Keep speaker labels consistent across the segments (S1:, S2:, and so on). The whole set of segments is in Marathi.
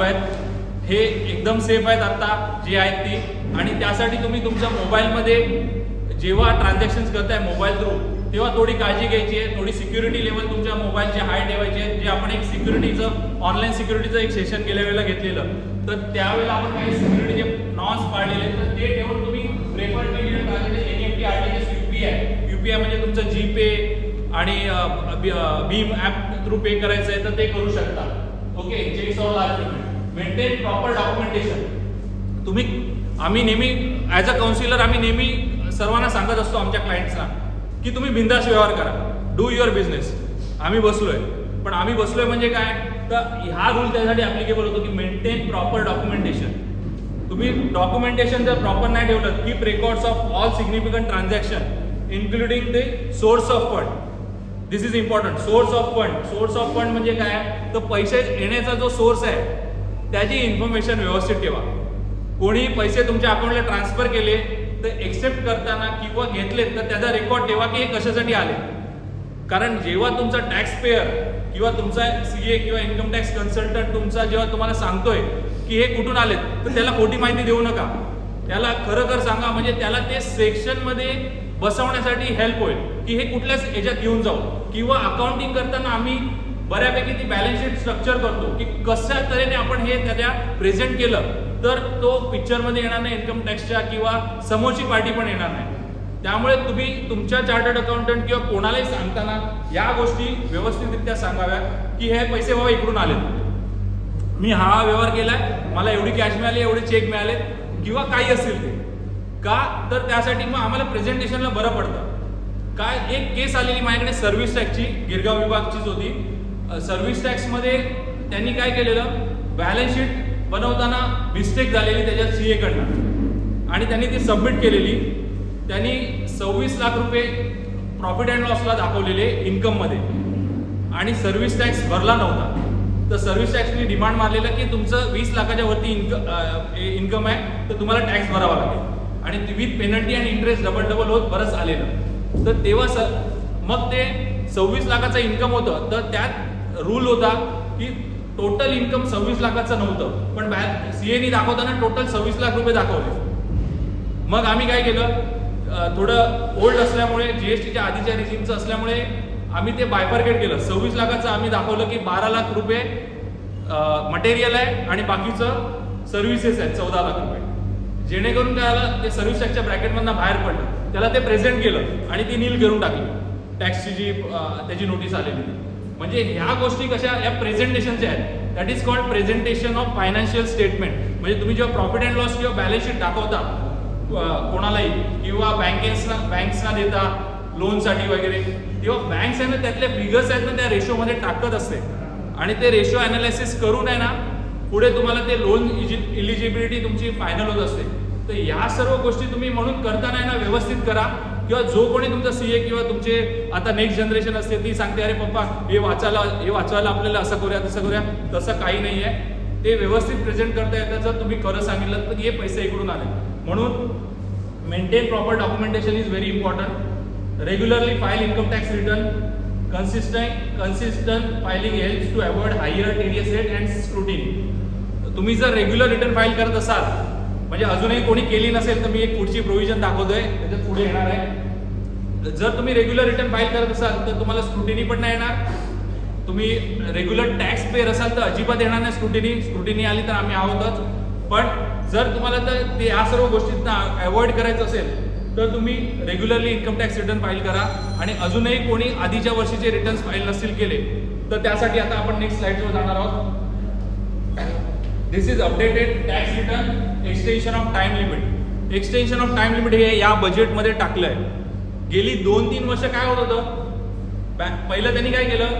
S1: आहेत. हे एकदम सेफ आहेत आता जे आहेत ते. आणि त्यासाठी तुम्ही तुमच्या मोबाईलमध्ये जेव्हा ट्रान्झॅक्शन करताय मोबाईल थ्रू तेव्हा थोडी काळजी घ्यायची आहे. थोडी सिक्युरिटी लेवल तुमच्या मोबाईलची हाय ठेवायची आहे जे आपण एक सिक्युरिटीचं ऑनलाईन सिक्युरिटीचं एक सेशन गेल्या वेळेला घेतलेलं. तर त्यावेळेला आपण काही सिक्युरिटीचे नॉर्म्स पाळलेले तर ते ठेवून तुम्ही prefer medium N F T R T S UPI UPI म्हणजे तुमचं जीपे आणि भीम ॲप थ्रू पे करायचं आहे तर ते करू शकता. Okay cheques or large payment maintain proper documentation तुम्ही आम्ही नेहमी ॲज अ काउन्सिलर आम्ही नेहमी सर्वांना सांगत असतो आमच्या क्लायंट्सना की तुम्ही बिंदास व्यवहार करा. डू युअर बिझनेस आम्ही बसलोय. पण आम्ही बसलोय म्हणजे काय? तर हा रूल त्यासाठी ॲप्लिकेबल होतो की मेंटेन प्रॉपर डॉक्युमेंटेशन तुम्ही डॉक्युमेंटेशन जर प्रॉपर नाही ठेवलं keep records of all significant transaction including the source of fund this is important source of fund source of fund म्हणजे काय? तर पैसे येण्याचा जो सोर्स आहे त्याची इन्फॉर्मेशन व्यवस्थित ठेवा. कोणी पैसे तुमच्या अकाउंटला ट्रान्सफर केले तर एक्सेप्ट करताना किंवा घेतलेत तर त्याचा रेकॉर्ड ठेवा की हे कशासाठी आले. कारण जेव्हा तुमचा टॅक्स पेअर किंवा तुमचा सी ए किंवा इन्कम टॅक्स कन्सल्टंट तुमचा जेव्हा तुम्हाला सांगतोय की हे कुठून आलेत तर त्याला खोटी माहिती देऊ नका. त्याला खरं खरं सांगा म्हणजे त्याला ते सेक्शनमध्ये बसवण्यासाठी हेल्प होईल की हे कुठल्याच याच्यात घेऊन जाऊ. किंवा अकाउंटिंग करताना आम्ही बऱ्यापैकी ती बॅलन्स शीट स्ट्रक्चर करतो की कशा तऱ्हेने आपण हे त्याच्या प्रेझेंट केलं तर तो पिक्चरमध्ये येणार नाही इन्कम टॅक्सच्या किंवा समोरची पार्टी पण येणार नाही. त्यामुळे तुम्ही तुमच्या चार्टर्ड अकाउंटंट किंवा कोणालाही सांगताना या गोष्टी व्यवस्थितरित्या सांगाव्या की हे पैसे बाबा इकडून आले मी हा व्यवहार केलाय मला एवढी कॅश मिळाली एवढे चेक मिळाले किंवा काही असेल ते. का? तर त्यासाठी मग आम्हाला प्रेझेंटेशनला बरं पडतं. काय? एक केस आलेली माझ्याकडे सर्व्हिस टॅक्सची गिरगाव विभागचीच होती. सर्व्हिस टॅक्समध्ये त्यांनी काय केलेलं? बॅलन्स शीट बनवताना मिस्टेक झालेली त्याच्या सी एकडनं आणि त्यांनी ती सबमिट केलेली. त्यांनी सव्वीस लाख रुपये प्रॉफिट अँड लॉसला दाखवलेले इन्कममध्ये आणि सर्व्हिस टॅक्स भरला नव्हता. तर सर्व्हिस टॅक्सनी डिमांड मारलेलं की तुमचं वीस लाखाच्या वरती इन्कम इन्कम आहे तर तुम्हाला टॅक्स भरावा लागेल. आणि विथ पेनल्टी आणि इंटरेस्ट डबल डबल होत बरंच आलेलं. तर तेव्हा सर मग ते सव्वीस लाखाचं इन्कम होतं. तर त्यात रूल होता की टोटल इन्कम सव्वीस लाखाचं नव्हतं. पण सी एनी दाखवताना टोटल सव्वीस लाख रुपये दाखवले. मग आम्ही काय केलं? थोडं ओल्ड असल्यामुळे जीएसटीच्या आधीच्या रिजिमचं असल्यामुळे आम्ही ते बायफर्केट केलं. सव्वीस लाखाचं आम्ही दाखवलं की बारा लाख रुपये मटेरियल आहे आणि बाकीचं सर्व्हिसेस आहेत चौदा लाख रुपये. जेणेकरून काय आलं ते सर्व्हिस टॅक्सच्या ब्रॅकेटमधनं बाहेर पडलं. त्याला ते प्रेझेंट केलं आणि ती नील करून टाकली. टॅक्सची जी त्याची नोटीस आलेली. होती म्हणजे ह्या गोष्टी कशा या प्रेझेंटेशनच्या आहेत that is called presentation of financial statement म्हणजे तुम्ही जेव्हा प्रॉफिट अँड लॉस किंवा बॅलन्स शीट दाखवता कोणालाही किंवा बँकेसना बँक्सना देता लोनसाठी वगैरे तेव्हा बँक्स आहे ना त्यातले फिगर्स आहेत ना त्या रेशोमध्ये टाकत असते. आणि ते रेशो अनालिसिस करून आहे ना पुढे तुम्हाला ते लोन इलिजिबिलिटी तुमची फायनल होत असते. तर या सर्व गोष्टी तुम्ही म्हणून करताना आहे ना व्यवस्थित करा. किंवा जो कोणी तुमचा सी ए किंवा तुमचे आता नेक्स्ट जनरेशन असते ती सांगते अरे पप्पा हे वाचायला हे वाचवायला आपल्याला असं करूया तसं करूया. तसं काही नाही आहे ते व्यवस्थित प्रेझेंट करता येतं जर तुम्ही खरं सांगितलं तर हे पैसे इकडून आले. म्हणून maintain proper documentation is very important regularly file income tax return consistent consistent filing helps to avoid higher T D S rate and scrutiny तुम्ही जर रेग्युलर रिटर्न फाईल करत असाल म्हणजे अजूनही कोणी केली नसेल तर मी एक पुढची प्रोव्हिजन दाखवतोय त्याच्यात पुढे येणार आहे. जर तुम्ही रेग्युलर रिटर्न फाईल करत असाल तर तुम्हाला स्क्रुटिनी पण नाही येणार. तुम्ही रेग्युलर टॅक्स पेअर असाल तर अजिबात येणार नाही स्क्रुटिनी स्क्रुटिनी आली तर आम्ही आहोतच. पण जर तुम्हाला तर ते या सर्व गोष्टींना अवॉइड करायचं असेल तर तुम्ही regularly income tax return file करा. आणि अजूनही कोणी आधीच्या वर्षीचे रिटर्न्स फाईल नसतील केले तर त्यासाठी आता आपण नेक्स्ट स्लाईडवर जाणार आहोत. This is updated tax return extension of time limit extension of time limit हे या बजेटमध्ये टाकलं आहे गेली दोन तीन वर्ष काय होत होतं? बँक पहिलं त्यांनी काय केलं?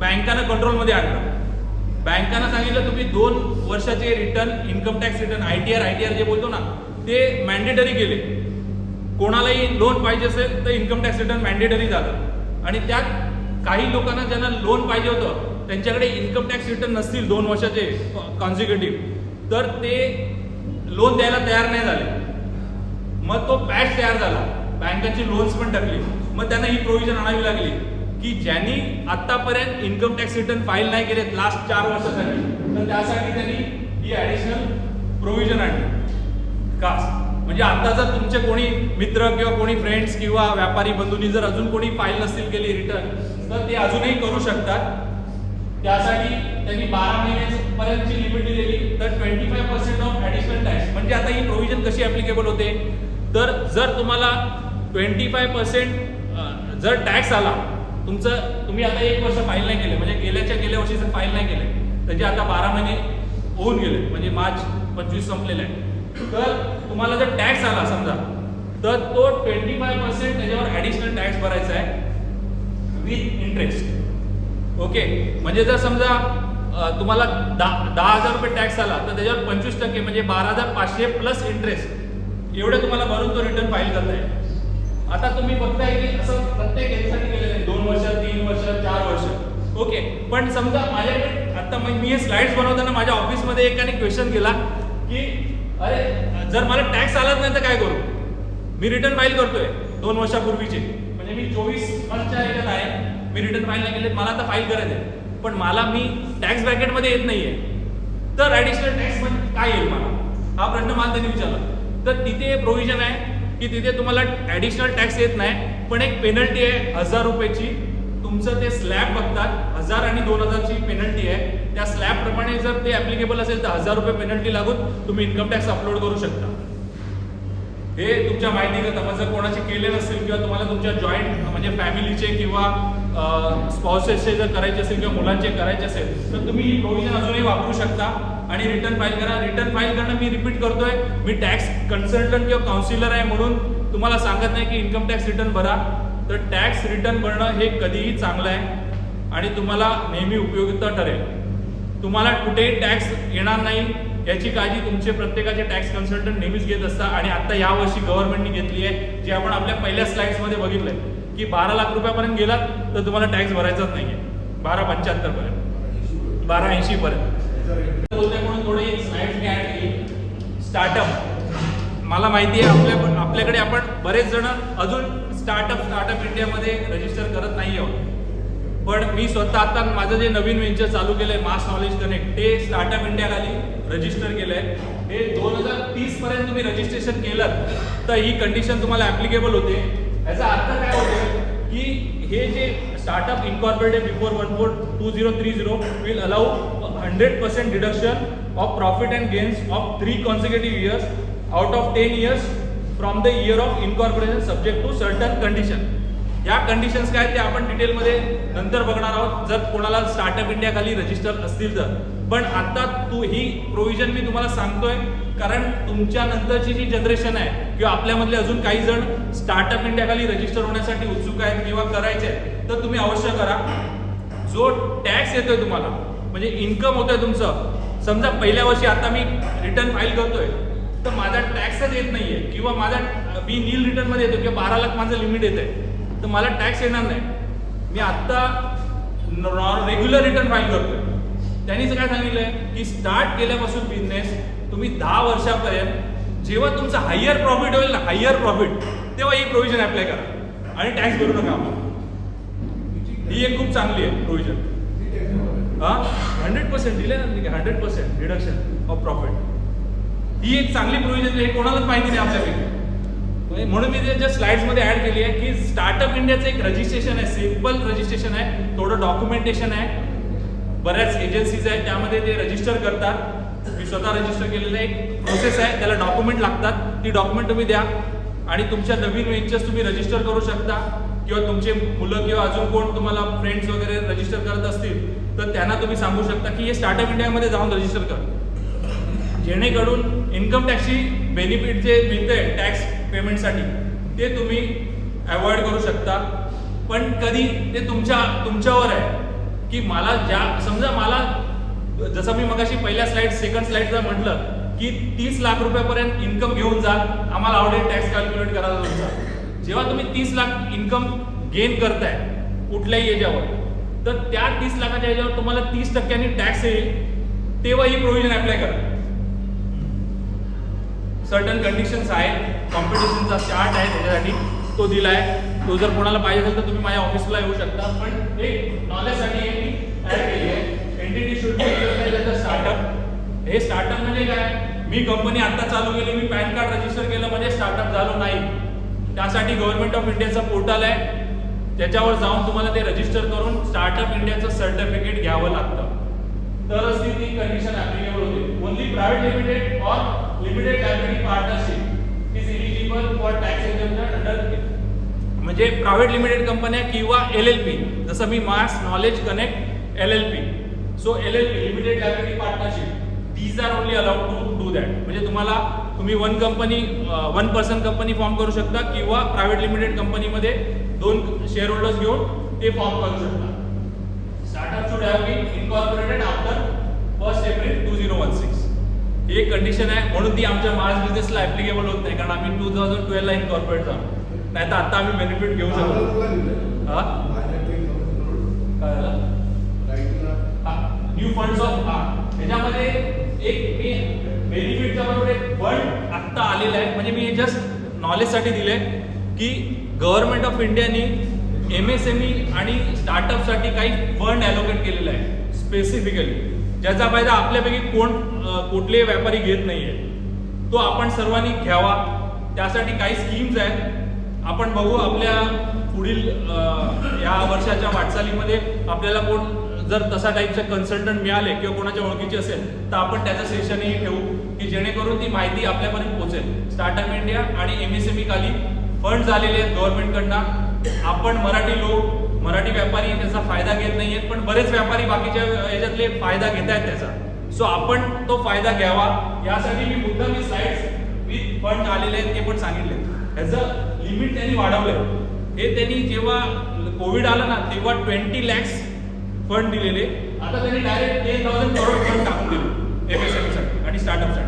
S1: बँकानं कंट्रोलमध्ये आणलं. बँकांना सांगितलं तुम्ही दोन वर्षाचे return income tax return I T R I T R जे बोलतो ना ते मॅन्डेटरी केले. कोणालाही लोन पाहिजे असेल तर इन्कम टॅक्स रिटर्न मॅन्डेटरी झालं. आणि त्यात काही लोकांना ज्यांना लोन पाहिजे होतं त्यांच्याकडे इन्कम टॅक्स रिटर्न नसतील दोन वर्षाचे कॉन्झिक्युटिव्ह तर ते लोन द्यायला तयार नाही झाले. मग तो पॅच तयार झाला. बँकांची लोन्स पण टाकली. मग त्यांना ही प्रोव्हिजन आणावी लागली. की ज्यांनी आतापर्यंत इन्कम टॅक्स रिटर्न फाईल नाही केलेत लास्ट चार वर्षासाठी तर त्यासाठी त्यांनी ही ॲडिशनल प्रोव्हिजन आणली. का? म्हणजे आता जर तुमचे कोणी मित्र किंवा कोणी फ्रेंड्स किंवा व्यापारी बंधूंनी जर अजून कोणी फाईल नसतील केली रिटर्न तर ते अजूनही करू शकतात. त्यासाठी त्यांनी बारा महिन्यापर्यंतची लिमिट दिलेली. तर twenty five percent of additional tax म्हणजे आता ही प्रोव्हिजन कशी ॲप्लिकेबल होते? तर जर तुम्हाला ट्वेंटी फाय पर्सेंट जर टॅक्स आला तुमचं तुम्ही आता एक वर्ष फाईल नाही केलं. म्हणजे गेल्याच्या गेल्या वर्षी जर फाईल नाही केले त्याचे आता बारा महिने होऊन गेले म्हणजे मार्च पंचवीस संपलेला आहे. तर तुम्हाला जर टॅक्स आला समजा तर तो ट्वेंटी फाय पर्सेंट त्याच्यावर ॲडिशनल टॅक्स भरायचा आहे विथ इंटरेस्ट ओके म्हणजे जर समजा तुम्हाला दहा दहा हजार रुपये टॅक्स आला तर त्याच्यावर पंचवीस टक्के म्हणजे बारा हजार पाचशे प्लस इंटरेस्ट एवढे तुम्हाला भरून तो रिटर्न फाईल करताय आता तुम्ही बघताय की असं प्रत्येक याच्यासाठी केलेलं आहे. दोन वर्ष तीन वर्ष चार वर्ष. ओके पण समजा माझ्याकडे आता मग मी हे स्लाइड्स बनवताना माझ्या ऑफिसमध्ये एकाने क्वेश्चन केला की अरे जर मला टॅक्स आलाच नाही तर काय करू? मी रिटर्न फाईल करतोय दोन वर्षापूर्वीचे. म्हणजे मी चोवीस वर्षच्या ह्याच्यात आहे. मी रिटर्न फाईल नाही केले मला आता फाईल करायचं आहे. पण मला मी टॅक्स ब्रॅकेटमध्ये येत नाहीये. तर ॲडिशनल टॅक्समध्ये काय येईल मला? हा प्रश्न मला त्यांनी विचारला. तर तिथे प्रोव्हिजन आहे की तिथे तुम्हाला ॲडिशनल टॅक्स येत नाही पण एक पेनल्टी आहे हजार रुपयाची. तुमचं ते स्लॅब बघतात हजार आणि दोन हजारची पेनल्टी आहे. त्या स्लॅब प्रमाणे जर ते ॲप्लिकेबल असेल तर हजार रुपये पेनल्टी लागून तुम्ही इन्कम टॅक्स अपलोड करू शकता. हे तुमच्या माहितीकरता मग जर कोणाचे केले नसेल किंवा तुम्हाला तुमच्या जॉईंट म्हणजे फॅमिलीचे किंवा स्पाउसेसचे जर करायचे असेल किंवा मुलांचे करायचे असेल तर तुम्ही ही प्रोव्हिजन अजूनही वापरू शकता आणि रिटर्न फाईल करा. रिटर्न फाईल करणं मी रिपीट करतोय. मी टॅक्स कन्सल्टंट किंवा काउन्सिलर आहे म्हणून तुम्हाला सांगत नाही की इन्कम टॅक्स रिटर्न भरा. तर टॅक्स रिटर्न भरणं हे कधीही चांगलं आहे आणि तुम्हाला नेहमी उपयुक्त ठरेल. तुम्हाला कुठेही टॅक्स येणार नाही. याची काळजी तुमचे प्रत्येकाचे टॅक्स कन्सल्टंट नेहमीच घेत असतात आणि आता यावर्षी गव्हर्नमेंटने घेतली आहे जे आपण आपल्या पहिल्या स्लाइड्समध्ये बघितलंय. की बारा लाख रुपयापर्यंत गेलात तर तुम्हाला टॅक्स भरायचाच नाहीये. बारा पंच्याहत्तर पर्यंत. बारा ऐंशी पर्यंत. म्हणून थोडी स्लाइड्स केली. स्टार्टअप मला माहिती आहे आपल्या आपल्याकडे आपण बरेच जण अजून स्टार्टअप स्टार्टअप इंडियामध्ये रजिस्टर करत नाही आहोत पण मी स्वतः आता माझं जे नवीन वेंचर चालू केलंय मास नॉलेज कनेक्ट ते स्टार्टअप इंडिया खाली रजिस्टर केलंय. हे दोन हजार तीस पर्यंत तुम्ही रजिस्ट्रेशन केलं तर ही कंडिशन तुम्हाला ऍप्लिकेबल होते. याचा अर्थ काय होतो? हे जे startup incorporated before one four two zero three zero will allow hundred percent deduction of profit and gains of three consecutive years out of ten years from the year of incorporation subject to certain condition या कंडिशन्स काय ते आपण डिटेलमध्ये नंतर बघणार आहोत. जर कोणाला स्टार्टअप इंडिया खाली रजिस्टर असतील तर. पण आता तू ही प्रोव्हिजन मी तुम्हाला सांगतोय कारण तुमच्या नंतरची जी जनरेशन आहे किंवा आपल्यामधले अजून काही जण स्टार्टअप इंडियाखाली रजिस्टर होण्यासाठी उत्सुक आहेत किंवा करायचे आहेत तर तुम्ही अवश्य करा. जो टॅक्स येतोय तुम्हाला म्हणजे इन्कम होतोय तुमचं समजा पहिल्या वर्षी आता मी रिटर्न फाईल करतोय तर माझा टॅक्सच येत नाहीये किंवा माझा मी नील रिटर्नमध्ये येतो किंवा बारा लाख माझं लिमिट येत आहे तर मला टॅक्स येणार नाही. मी आत्ता रेग्युलर रिटर्न फाईल करतोय. त्यांनीच काय सांगितलंय की स्टार्ट केल्यापासून बिझनेस तुम्ही दहा वर्षापर्यंत जेव्हा तुमचं हायर प्रॉफिट होईल ना हायर प्रॉफिट तेव्हा ही प्रोव्हिजन अप्लाय करा. आणि टॅक्स भरू नका आपण ही एक खूप चांगली आहे प्रोव्हिजन हा? हंड्रेड पर्सेंट दिले ना hundred percent reduction of profit ही एक चांगली प्रोव्हिजन हे कोणालाच माहिती नाही आपल्यापैकी. म्हणजे म्हणून मी ज्या स्लाइड्समध्ये ऍड केली आहे की स्टार्टअप इंडियाचं एक रजिस्ट्रेशन आहे सिंपल रजिस्ट्रेशन आहे थोडं डॉक्युमेंटेशन आहे. बऱ्याच एजन्सीज आहेत त्यामध्ये ते रजिस्टर करतात. स्वतः रजिस्टर केलेलं एक प्रोसेस आहे. त्याला डॉक्युमेंट लागतात. ती डॉक्युमेंट तुम्ही द्या. आणि तुमच्या नवीन वेंचर्स तुम्ही रजिस्टर करू शकता. किंवा तुमचे मुलं किंवा अजून कोण तुम्हाला फ्रेंड्स वगैरे रजिस्टर करत असतील तर त्यांना तुम्ही सांगू शकता की हे स्टार्टअप इंडियामध्ये जाऊन रजिस्टर कर. जेणेकरून इन्कम टॅक्सची बेनिफिट जे मिळते टॅक्स पेमेंटसाठी ते तुम्ही अवॉइड करू शकता. पण कधी ते तुमच्या तुमच्यावर आहे. की मला ज्या समजा मला जसं मी मगाशी पहिल्या स्लाइड सेकंड स्लाइडला म्हटलं की तीस लाख रुपयापर्यंत इन्कम घेऊन जा आम्हाला आवडेल टॅक्स कॅल्क्युलेट करायला तुमचा जेव्हा तुम्ही तीस लाख इन्कम गेन करताय कुठल्याही याच्यावर तर त्या तीस लाखाच्या याच्यावर तुम्हाला तीस टक्क्यांनी टॅक्स येईल तेव्हा ही प्रोव्हिजन अप्लाय करा. सर्टन कंडिशन्स आहेत कॉम्पिटिशनचा चार्ट आहे त्याच्यासाठी तो दिलाय. तो जर कोणाला पाहिजे असेल तर तुम्ही माझ्या ऑफिसला येऊ शकता. पण एक नॉलेजसाठी हे ऍड केली आहे. एंटिटी शुड बी स्टार्टअप हे स्टार्टअप म्हणजे काय? मी कंपनी आता चालू केली मी पॅन कार्ड रजिस्टर केलं म्हणजे स्टार्टअप झालो नाही. त्यासाठी गव्हर्नमेंट ऑफ इंडियाचं पोर्टल आहे. त्याच्यावर जाऊन तुम्हाला ते रजिस्टर करून स्टार्टअप इंडियाचं सर्टिफिकेट घ्यावं लागतं. तरच ती ती कंडिशन ऍप्लिकेबल होते only private limited or limited liability partnership is eligible for tax exemption under म्हणजे प्रायव्हेट लिमिटेड कंपन्या किंवा एल एल पी जसं मी mass knowledge connect L L P so L L P limited liability partnership these are only allowed to do that म्हणजे तुम्हाला तुम्ही one company one person company form करू शकता किंवा प्रायव्हेट लिमिटेड कंपनीमध्ये दोन शेअर होल्डर्स घेऊन ते फॉर्म करू शकता. Startup should have been incorporated after first April two zero one six ही एक कंडिशन आहे म्हणून ती आमच्या मास बिझनेसला ऍप्लिकेबल होत नाही कारण आम्ही टू थाउजंड ट्वेल्वला इनकॉर्पोरेट झालो. नाही तर आता आम्ही बेनिफिट घेऊ शकतो हा? आत्ता आलेला आहे. म्हणजे मी जस्ट नॉलेजसाठी दिलंय की गव्हर्नमेंट ऑफ इंडियानी एम एस एम ई आणि स्टार्टअपसाठी काही फंड ॲलोकेट केलेलं आहे स्पेसिफिकली ज्याचा फायदा आपल्यापैकी कोण कुठले कुठलेही व्यापारी घेत नाहीये. तो आपण सर्वांनी घ्यावा. त्यासाठी काही स्कीम्स आहेत. आपण बघू आपल्या पुढील या वर्षाच्या वाटचालीमध्ये आपल्याला कोण जर तसा टाईपचे कन्सल्टंट मिळाले किंवा कोणाच्या ओळखीचे असेल तर आपण त्याचं सेशनही ठेवू. की जेणेकरून ती माहिती आपल्यापर्यंत पोहोचेल. स्टार्टअप इंडिया आणि एम एस एम ई खाली फंड झालेले आहेत गव्हर्नमेंटकडनं आपण मराठी लोक मराठी व्यापारी त्याचा फायदा घेत नाहीयेत पण बरेच व्यापारी बाकीच्या याच्यातले फायदा घेत आहेत त्याचा. सो आपण तो फायदा घ्यावा. यासाठी मी मुद्दा मी साईड्स विथ फंड आलेले आहेत ते पण सांगितले ह्याचं लिमिट त्यांनी वाढवलंय. हे त्यांनी जेव्हा कोविड आलं ना तेव्हा ट्वेंटी लॅक्स फंड दिलेले. आता त्यांनी direct ten thousand crore fund टाकून दिले. एमएसएमसाठी एस एमसाठी.